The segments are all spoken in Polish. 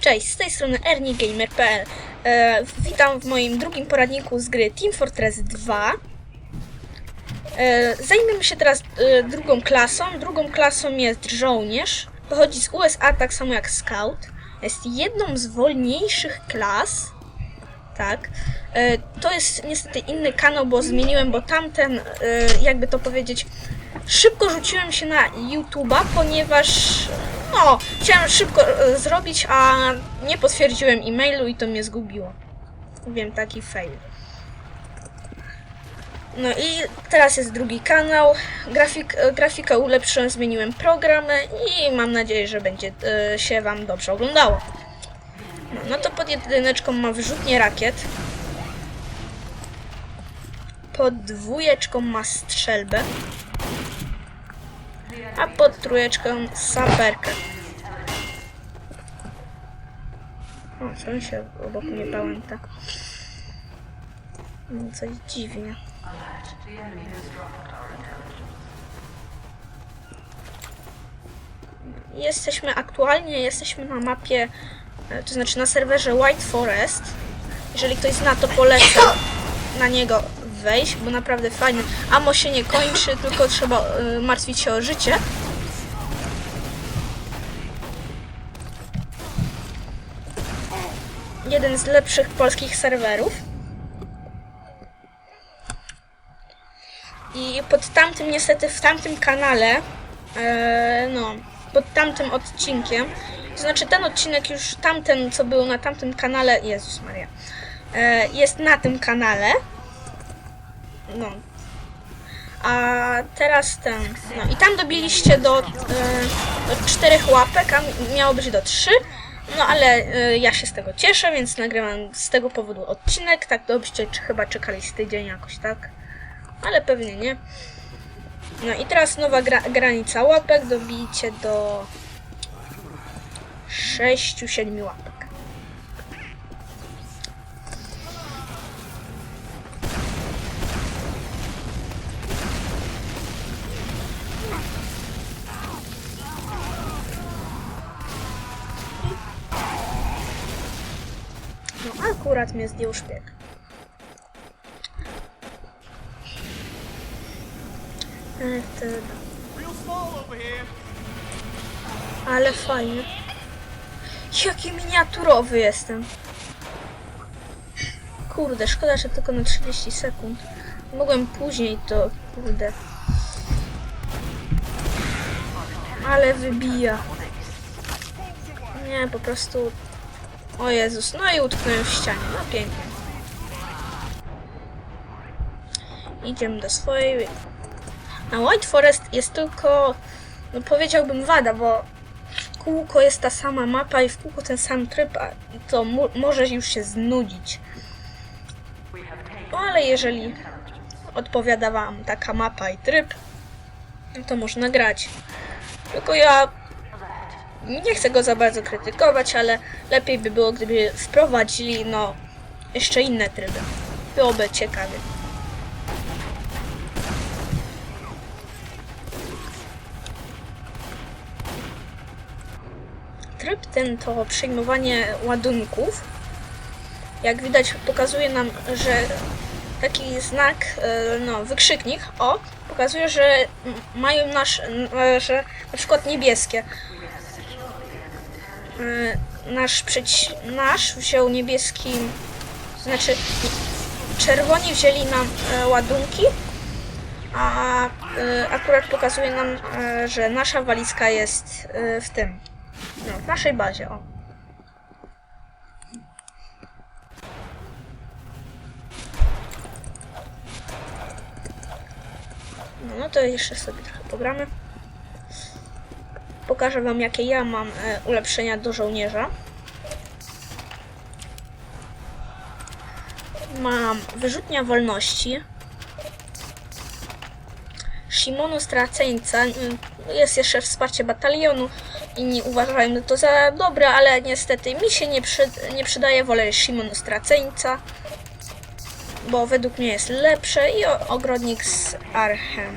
Cześć, z tej strony erniegamer.pl e, Witam w moim drugim poradniku z gry Team Fortress 2 e, Zajmiemy się teraz e, drugą klasą. Drugą klasą jest żołnierz. Pochodzi z USA tak samo jak Scout. Jest jedną z wolniejszych klas. Tak. E, to jest niestety inny kanał, bo zmieniłem, bo tamten, e, jakby to powiedzieć, szybko rzuciłem się na YouTube'a, ponieważ no, chciałem szybko e, zrobić, a nie potwierdziłem e-mailu i to mnie zgubiło. Wiem, taki fail. No i teraz jest drugi kanał. Grafik, grafikę ulepszyłem, zmieniłem programy i mam nadzieję, że będzie się Wam dobrze oglądało. No, to pod jedyneczką ma wyrzutnie rakiet. Pod dwójeczką ma strzelbę. A pod trójeczką saperkę. O, co się obok mnie pałęta? No, coś dziwnie. Jesteśmy aktualnie, jesteśmy na mapie, to znaczy na serwerze White Forest. Jeżeli ktoś zna, to polecam na niego wejść, bo naprawdę fajny. Amo się nie kończy, tylko trzeba y, martwić się o życie. Jeden z lepszych polskich serwerów. I pod tamtym, niestety w tamtym kanale, e, no, pod tamtym odcinkiem, to znaczy ten odcinek już tamten, co był na tamtym kanale, Jezus Maria, e, jest na tym kanale, no. A teraz ten. No i tam dobiliście do, e, do czterech łapek, a miało być do trzy. No ale e, ja się z tego cieszę, więc nagrywam z tego powodu odcinek. Tak byście czy chyba czekali z tydzień jakoś tak. Ale pewnie nie. No i teraz nowa gra granica łapek. Dobijcie do 6-7 łapek. No akurat mnie zdjął szpieg. E. Ale fajnie. Jaki miniaturowy jestem. Kurde, szkoda, że tylko na 30 sekund. Mogłem później to, kurde. Ale wybija. Nie, po prostu... O Jezus, no i utknąłem w ścianie. No pięknie. Idziemy do swojej... Na White Forest jest tylko... No powiedziałbym wada, bo kółko jest ta sama mapa i w kółko ten sam tryb, a to może już się znudzić. No ale jeżeli odpowiada wam taka mapa i tryb, no to można grać. Tylko ja nie chcę go za bardzo krytykować, ale lepiej by było, gdyby wprowadzili no jeszcze inne tryby. Byłoby ciekawie. Tryb ten to przyjmowanie ładunków. Jak widać pokazuje nam, że taki znak, e, no wykrzyknik, o, pokazuje, że mają nasz, e, że na przykład niebieskie. E, Nasz przeci- nasz wziął niebieski, znaczy czerwoni wzięli nam ładunki, a akurat pokazuje nam, że nasza walizka jest w tym. No, w naszej bazie, o. No, no to jeszcze sobie trochę pogramy. Pokażę wam jakie ja mam e, ulepszenia do żołnierza. Mam wyrzutnia wolności. Shimonu Straceńca. Jest jeszcze wsparcie batalionu. Inni uważają to za dobre, ale niestety mi się nie, przy, nie przydaje. Wolę Shimonu Straceńca. bo według mnie jest lepsze i ogrodnik z Archem.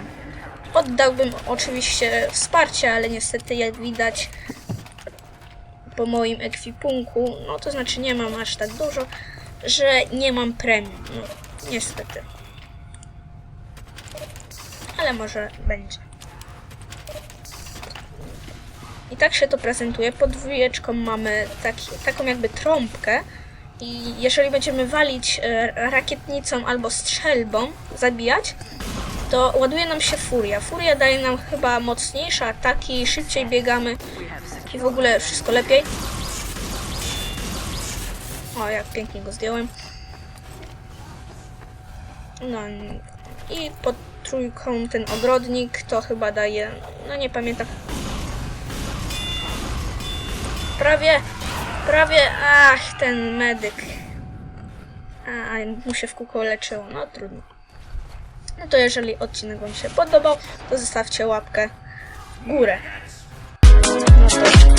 Oddałbym oczywiście wsparcie, ale niestety jak widać po moim ekwipunku, no to znaczy nie mam aż tak dużo, że nie mam premium. No, niestety. Ale może będzie. I tak się to prezentuje. Pod dwójeczką mamy taki, taką jakby trąbkę. I jeżeli będziemy walić e, rakietnicą albo strzelbą, zabijać, to ładuje nam się furia. Furia daje nam chyba mocniejsze ataki, szybciej biegamy i w ogóle wszystko lepiej. O, jak pięknie go zdjąłem. No i pod trójką ten ogrodnik to chyba daje, no nie pamiętam. Prawie, prawie, ach, ten medyk. A, mu się w kółko leczyło, no trudno. No to jeżeli odcinek Wam się podobał, to zostawcie łapkę w górę. No to